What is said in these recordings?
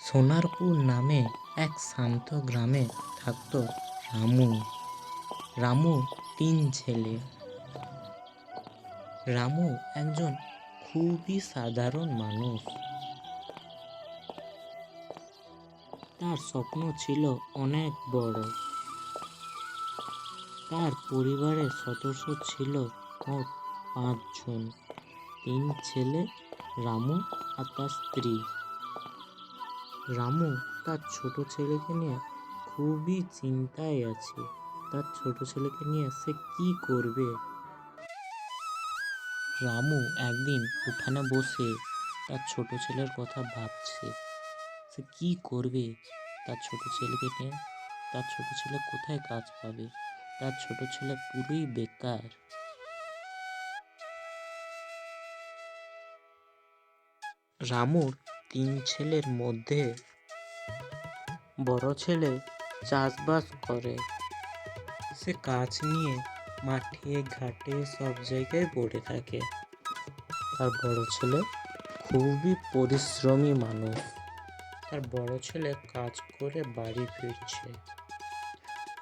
সোনারপুর নামে এক শান্ত গ্রামে থাকতো রামু। রামু তিন ছেলে। রামু একজন খুবই সাধারণ মানুষ। তার স্বপ্ন ছিল অনেক বড়। তার পরিবারের সদস্য ছিল মোট পাঁচজন। তিন ছেলে, রামু আর তার স্ত্রী। রামু তার ছোট ছেলেকে নিয়ে খুবই চিন্তায় আছে। তার ছোট ছেলেকে নিয়ে সে কি করবে? রামু একদিন উঠানে বসে তার ছোট ছেলের কথা ভাবছে। সে কি করবে? তার ছোট ছেলেকে নিয়ে তার ছোট ছেলে কোথায় কাজ পাবে? তার ছোট ছেলে পুরোই বেকার। রামুর তিন ছেলের মধ্যে বড় ছেলে চাষবাস করে। সে কাজ নিয়ে মাঠে, ঘাটে সব জায়গায় পড়ে থাকে। আর বড় ছেলে খুবই পরিশ্রমী মানুষ। তার বড় ছেলে কাজ করে বাড়ি ফিরছে।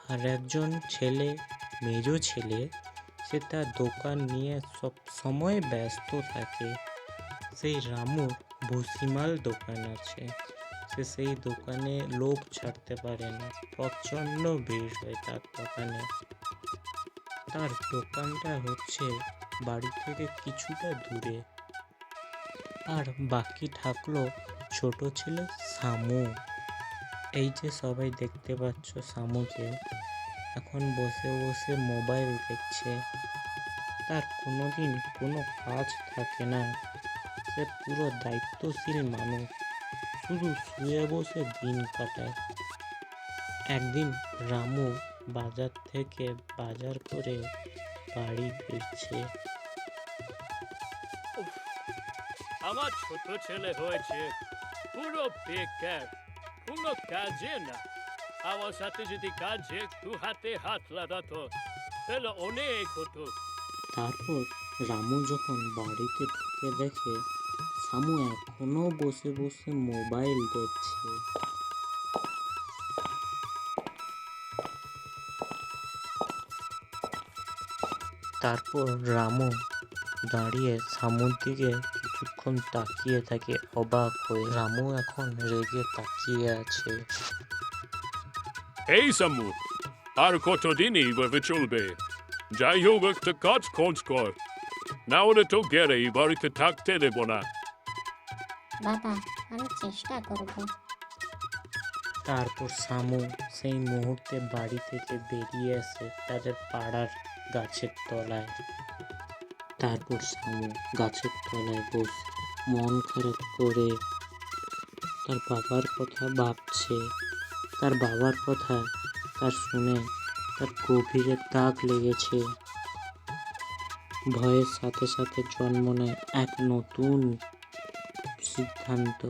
আর একজন ছেলে, মেজ ছেলে, সে তার দোকান নিয়ে সব সময় ব্যস্ত থাকে। সেই রামুর ভুসিমাল দোকান আছে। সে সেই দোকানে লোক ছাড়তে পারে না। প্রচণ্ড ভিড় হয় তার দোকানে। তার দোকানটা হচ্ছে বাড়ি থেকে কিছুটা দূরে। আর বাকি থাকল ছোট ছেলে সামু। এই যে সবাই দেখতে পাচ্ছ সামুকে। এখন বসে বসে মোবাইল দেখছে। তার কোনোদিন কোনো কাজ থাকে না। সে পুরো দায়িত্বশীল মানুষ। শুধু শুয়ে বসে দিন কাটায়। একদিন রামু বাজার থেকে বাজার করে বাড়ি ফিরছে। আমার ছোট ছেলে হয়েছে। পুরো বেকার কোনো কাজে না। আমার সাথে যদি কাজে একটু হাতে হাত লাগাতো তাহলে অনেক হতো। তারপর রামু যখন বাড়িতে ঢুকে দেখে সামু এখনও বসে বসে মোবাইল দেখছে। তারপর রামু দাঁড়িয়ে সামুর দিকে কিছুক্ষণ তাকিয়ে থাকে অবাক হয়ে। রামু এখন রেগে তাকিয়ে আছে। এই সামু আর কতদিন এইভাবে চলবে? যাই হোক একটা কাজ খোঁজ কর। না হলে তো গেলে এই বাড়িতে থাকতে দেবো না বাবা আমি চেষ্টা করব। তারপর সামু সেই মুহূর্তে বাড়ি থেকে বেরিয়ে আসে তাদের পাড়ার গাছের তলায়। তারপর সামু গাছের তলায় বসে মন খারাপ করে তার বাবার কথা ভাবছে। তার বাবার কথা তার শুনে তার গভীরে দাগ লেগেছে। ভয়ের সাথে সাথে জন্ম নেয় এক নতুন সিদ্ধান্ত।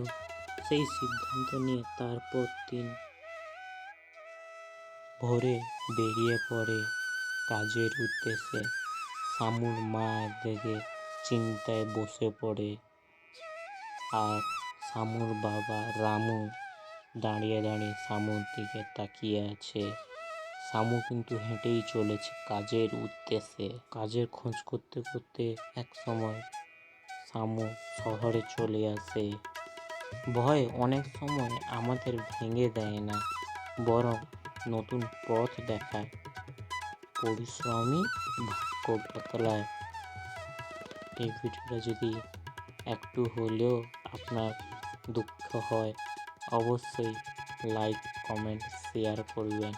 সেই সিদ্ধান্ত নিয়ে তারপর দিন ভোরে বেরিয়ে পড়ে কাজের উদ্দেশ্যে। সামুর মা দেখে চিন্তায় বসে পড়ে। আর সামুর বাবা রামু দাঁড়িয়ে দাঁড়িয়ে সামুর দিকে তাকিয়ে আছে। সামু কিন্তু হেঁটেই চলেছে কাজের উদ্দেশ্যে। কাজের খোঁজ করতে করতে এক সময় সামু শহরে চলে আসে। ভয় অনেক সময় আমাদের ভেঙে দেয় না, বরং নতুন পথ দেখায়। পরিশ্রমী ভাগ্য বদলায়। এই ভিডিওটা যদি একটু হলেও আপনার দুঃখ হয়, অবশ্যই লাইক, কমেন্ট, শেয়ার করবেন।